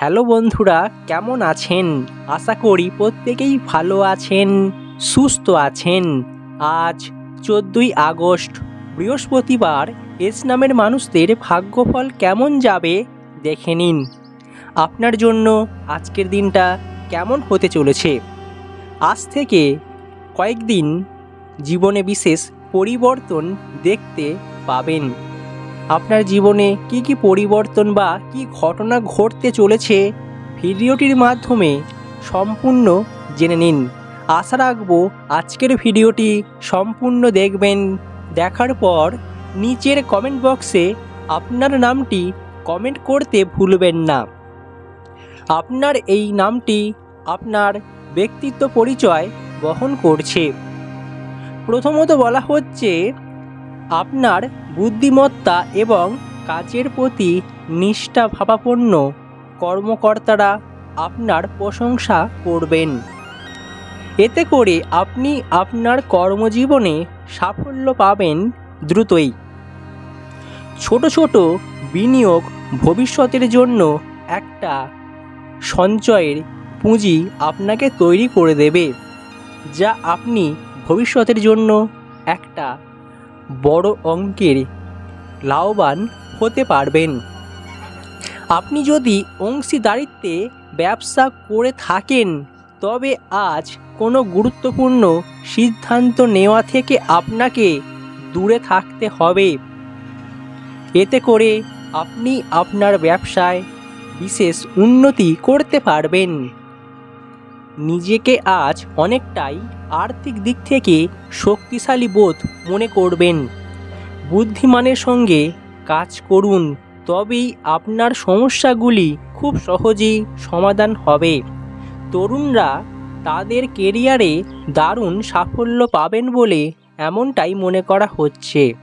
Hello বন্ধুরা, কেমন আছেন? আশা করি প্রত্যেকেই ভালো আছেন, সুস্থ আছেন। আজ চোদ্দোই আগস্ট, বৃহস্পতিবার এস নামের মানুষদের ভাগ্যফল কেমন যাবে দেখে নিন। আপনার জন্য আজকের দিনটা কেমন হতে চলেছে? আজ থেকে কয়েকদিন জীবনে বিশেষ পরিবর্তন দেখতে পাবেন। আপনার জীবনে কি কি পরিবর্তন বা কি ঘটনা ঘটতে চলেছে? ভিডিওটির মাধ্যমে সম্পূর্ণ জেনে নিন। আশা রাখব আজকের ভিডিওটি সম্পূর্ণ দেখবেন। দেখার পর নিচের কমেন্ট বক্সে আপনার নামটি কমেন্ট করতে ভুলবেন না। আপনার এই নামটি আপনার ব্যক্তিত্ব পরিচয় বহন করছে। প্রথমত বলা হচ্ছে আপনার বুদ্ধিমত্তা এবং কাজের প্রতি নিষ্ঠা ভাবাপন্ন কর্মকর্তারা আপনার প্রশংসা করবেন। এতে করে আপনি আপনার কর্মজীবনে সাফল্য পাবেন দ্রুতই। ছোট ছোট বিনিয়োগ ভবিষ্যতের জন্য একটা সঞ্চয়ের পুঁজি আপনাকে তৈরি করে দেবে, যা আপনি ভবিষ্যতের জন্য একটা বড় অঙ্কের লাভবান হতে পারবেন। আপনি যদি অংশীদারিত্বে ব্যবসা করে থাকেন, তবে আজ কোনো গুরুত্বপূর্ণ সিদ্ধান্ত নেওয়া থেকে আপনাকে দূরে থাকতে হবে। এতে করে আপনি আপনার ব্যবসায় বিশেষ উন্নতি করতে পারবেন। নিজেকে আজ অনেকটাই আর্থিক দিক থেকে শক্তিশালী বোধ মনে করবেন। বুদ্ধিমানের সঙ্গে কাজ করুন, তবেই আপনার সমস্যাগুলি খুব সহজেই সমাধান হবে। তরুণরা তাদের কেরিয়ারে দারুণ সাফল্য পাবেন বলে এমনটাই মনে করা হচ্ছে।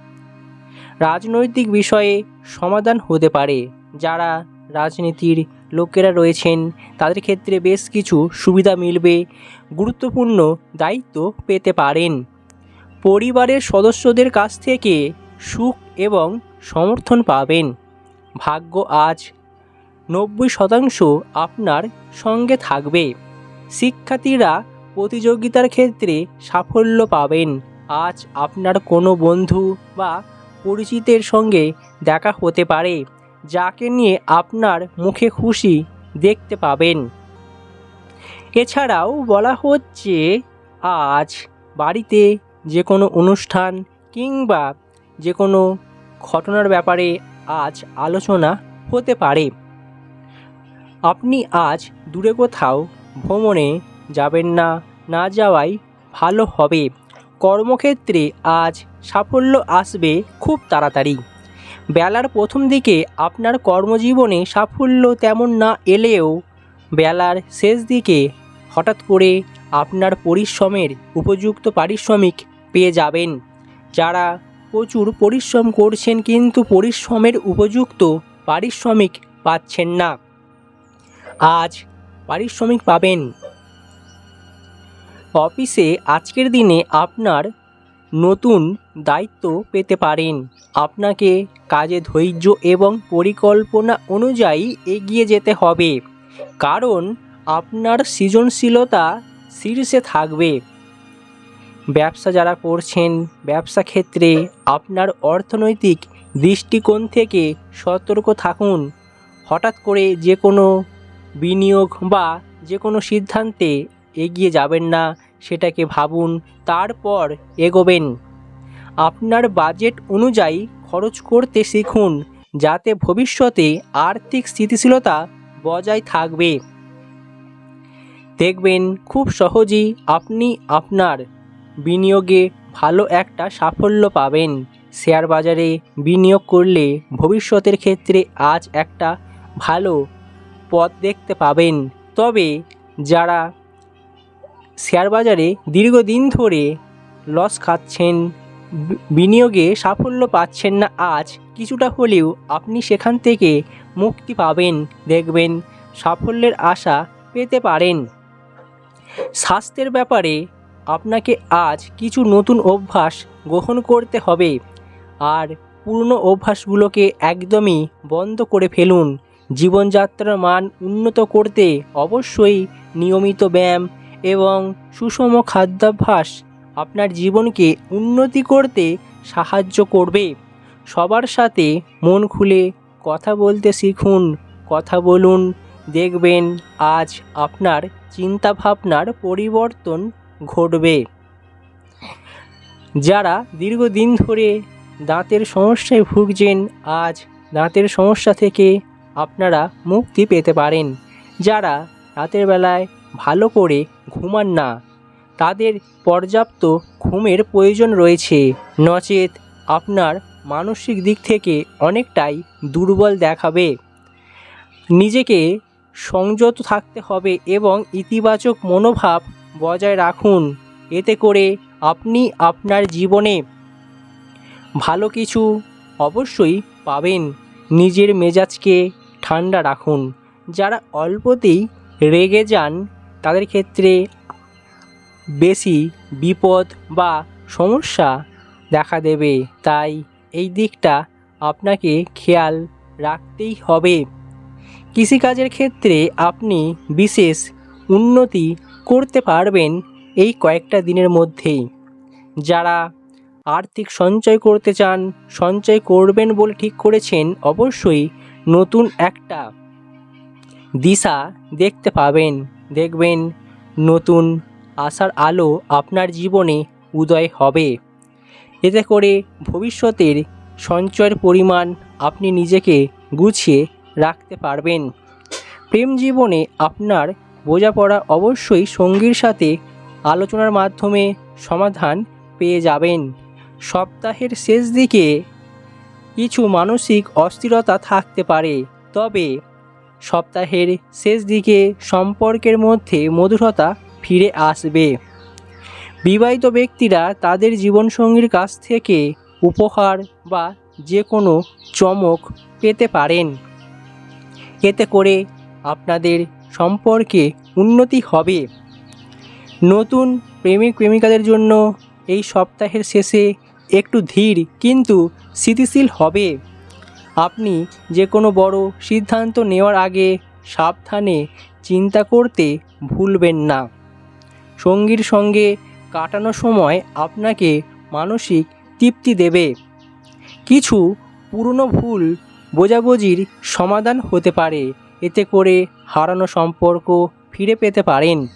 রাজনৈতিক বিষয়ে সমাধান হতে পারে যারা রাজনীতির লোকেরা রয়েছেন। তাদের ক্ষেত্রে বেশ কিছু সুবিধা মিলবে। গুরুত্বপূর্ণ দায়িত্ব পেতে পারেন। পরিবারের সদস্যদের কাছ থেকে সুখ এবং সমর্থন পাবেন। ভাগ্য আজ নব্বই শতাংশ আপনার সঙ্গে থাকবে। শিক্ষার্থীরা প্রতিযোগিতার ক্ষেত্রে সাফল্য পাবেন। আজ আপনার কোনো বন্ধু বা পরিচিতের সঙ্গে দেখা হতে পারে। যাকে নিয়ে আপনার মুখে খুশি দেখতে পাবেন। এছাড়াও বলা হচ্ছে, আজ বাড়িতে যে কোনো অনুষ্ঠান কিংবা যে কোনো ঘটনার ব্যাপারে আজ আলোচনা হতে পারে। আপনি আজ দূরে কোথাও ভ্রমণে যাবেন না না যাওয়াই ভালো হবে। কর্মক্ষেত্রে আজ সাফল্য আসবে খুব তাড়াতাড়ি। বেলার প্রথম দিকে আপনার কর্মজীবনে সাফল্য তেমন না এলেও বেলার শেষ দিকে হঠাৎ করে আপনার পরিশ্রমের উপযুক্ত পারিশ্রমিক পেয়ে যাবেন। যারা প্রচুর পরিশ্রম করছেন কিন্তু পরিশ্রমের উপযুক্ত পারিশ্রমিক পাচ্ছেন না। আজ পারিশ্রমিক পাবেন। অফিসে আজকের দিনে আপনার নতুন দায়িত্ব পেতে পারেন। আপনাকে কাজে ধৈর্য এবং পরিকল্পনা অনুযায়ী এগিয়ে যেতে হবে, কারণ আপনার সৃজনশীলতা শীর্ষে থাকবে। ব্যবসা যারা করছেন, ব্যবসা ক্ষেত্রে আপনার অর্থনৈতিক দৃষ্টিকোণ থেকে সতর্ক থাকুন। হঠাৎ করে যে কোনো বিনিয়োগ বা যে কোনো সিদ্ধান্তে এগিয়ে যাবেন না। সেটাকে ভাবুন, তারপর এগোবেন। আপনার বাজেট অনুযায়ী খরচ করতে শিখুন, যাতে ভবিষ্যতে আর্থিক স্থিতিশীলতা বজায় থাকবে। দেখবেন, খুব সহজেই আপনি আপনার বিনিয়োগে ভালো একটা সাফল্য পাবেন। শেয়ার বাজারে বিনিয়োগ করলে ভবিষ্যতের ক্ষেত্রে আজ একটা ভালো পথ দেখতে পাবেন। তবে যারা শেয়ার বাজারে দীর্ঘদিন ধরে লস খাচ্ছেন বিনিয়োগে সাফল্য পাচ্ছেন না আজ। কিছুটা হলেও আপনি সেখান থেকে মুক্তি পাবেন, দেখবেন, সাফল্যের আশা পেতে পারেন। স্বাস্থ্যের ব্যাপারে আপনাকে আজ কিছু নতুন অভ্যাস গ্রহণ করতে হবে। আর পুরনো অভ্যাসগুলোকে একদমই বন্ধ করে ফেলুন। জীবনযাত্রার মান উন্নত করতে অবশ্যই নিয়মিত ব্যায়াম এবং সুষম খাদ্যাভ্যাস আপনার জীবনকে উন্নতি করতে সাহায্য করবে। সবার সাথে মন খুলে কথা বলতে শিখুন, কথা বলুন, দেখবেন আজ আপনার চিন্তাভাবনার পরিবর্তন ঘটবে। যারা দীর্ঘদিন ধরে দাঁতের সমস্যায় ভুগছেন, আজ দাঁতের সমস্যা থেকে আপনারা মুক্তি পেতে পারেন। যারা রাতের বেলায় ভালো করে ঘুমান না। তাদের পর্যাপ্ত ঘুমের প্রয়োজন রয়েছে। নচেত আপনার মানসিক দিক থেকে অনেকটাই দুর্বল দেখাবে। নিজেকে সংযত থাকতে হবে এবং ইতিবাচক মনোভাব বজায় রাখুন। এতে করে আপনি আপনার জীবনে ভালো কিছু অবশ্যই পাবেন। নিজের মেজাজকে ঠান্ডা রাখুন। যারা অল্পতেই রেগে যান তাদের ক্ষেত্রে বেশি বিপদ বা সমস্যা দেখা দেবে। তাই এই দিকটা আপনাকে খেয়াল রাখতেই হবে। কৃষিকাজের ক্ষেত্রে আপনি বিশেষ উন্নতি করতে পারবেন এই কয়েকটা দিনের মধ্যেই। যারা আর্থিক সঞ্চয় করতে চান, সঞ্চয় করবেন বলে ঠিক করেছেন, অবশ্যই নতুন একটা দিশা দেখতে পাবেন। দেখবেন নতুন আশার আলো আপনার জীবনে উদয় হবে। এতে করে ভবিষ্যতের সঞ্চয়ের পরিমাণ আপনি নিজেকে গুছিয়ে রাখতে পারবেন। প্রেম জীবনে আপনার বোঝাপড়া অবশ্যই সঙ্গীর সাথে আলোচনার মাধ্যমে সমাধান পেয়ে যাবেন। সপ্তাহের শেষ দিকে কিছু মানসিক অস্থিরতা থাকতে পারে, তবে সপ্তাহের শেষ দিকে সম্পর্কের মধ্যে মধুরতা ফিরে আসবে। বিবাহিত ব্যক্তিরা তাদের জীবনসঙ্গীর কাছ থেকে উপহার বা যে কোনো চমক পেতে পারেন। এতে করে আপনাদের সম্পর্কে উন্নতি হবে। নতুন প্রেমিক প্রেমিকাদের জন্য এই সপ্তাহের শেষে একটু ধীর কিন্তু স্থিতিশীল হবে। আপনি যে কোনো বড় সিদ্ধান্ত নেওয়ার আগে সাবধানে চিন্তা করতে ভুলবেন না। সঙ্গীর সঙ্গে কাটানো সময় আপনাকে মানসিক তৃপ্তি দেবে। কিছু পুরনো ভুল বোঝাবুঝির সমাধান হতে পারে। এতে করে হারানো সম্পর্ক ফিরে পেতে পারেন।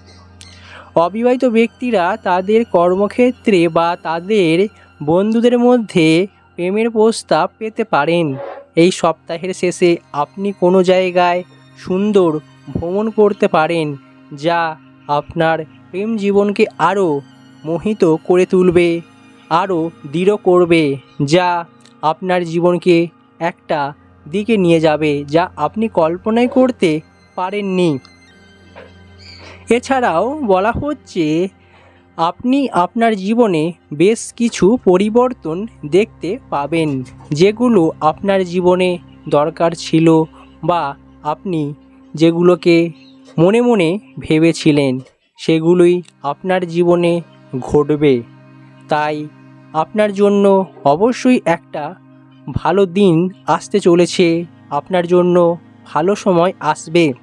অবিবাহিত ব্যক্তিরা তাদের কর্মক্ষেত্রে বা তাদের বন্ধুদের মধ্যে প্রেমের প্রস্তাব পেতে পারেন। এই সপ্তাহের শেষে আপনি কোনো জায়গায় সুন্দর ভ্রমণ করতে পারেন যা আপনার প্রেম জীবনকে আরও মোহিত করে তুলবে, আরও দৃঢ় করবে, যা আপনার জীবনকে একটা দিকে নিয়ে যাবে যা আপনি কল্পনাই করতে পারেননি। এছাড়াও বলা হচ্ছে আপনি আপনার জীবনে বেশ কিছু পরিবর্তন দেখতে পাবেন, যেগুলো আপনার জীবনে দরকার ছিল বা আপনি যেগুলোকে মনে মনে ভেবেছিলেন, সেগুলোই আপনার জীবনে ঘটবে। তাই আপনার জন্য অবশ্যই একটা ভালো দিন আসতে চলেছে, আপনার জন্য ভালো সময় আসবে।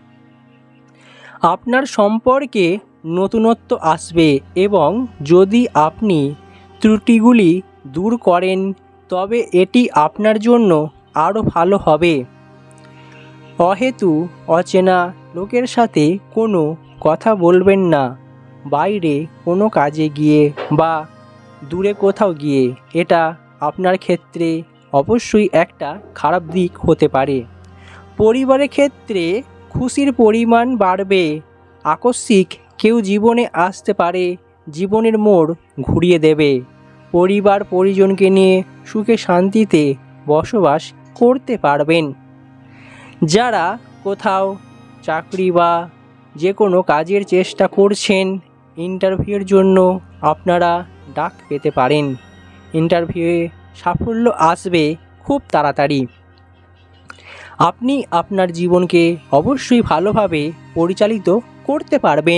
আপনার সম্পর্কে নতুনত্ব আসবে এবং যদি আপনি ত্রুটিগুলি দূর করেন, তবে এটি আপনার জন্য আরও ভালো হবে। অহেতু অচেনা লোকের সাথে কোনো কথা বলবেন না। বাইরে কোনো কাজে গিয়ে বা দূরে কোথাও গিয়ে এটা আপনার ক্ষেত্রে অবশ্যই একটা খারাপ দিক হতে পারে। পরিবারের ক্ষেত্রে খুশির পরিমাণ বাড়বে, আকস্মিক কেউ জীবনে আসতে পারে, জীবনের মোড় ঘুরিয়ে দেবে। পরিবার পরিজনকে নিয়ে সুখে শান্তিতে বসবাস করতে পারবেন। যারা কোথাও চাকরি বা যে কোনো কাজের চেষ্টা করছেন ইন্টারভিউয়ের জন্য আপনারা ডাক পেতে পারেন। ইন্টারভিউয়ে সাফল্য আসবে খুব তাড়াতাড়ি। আপনি আপনার জীবনকে অবশ্যই ভালোভাবে পরিচালিত করতে পারবেন।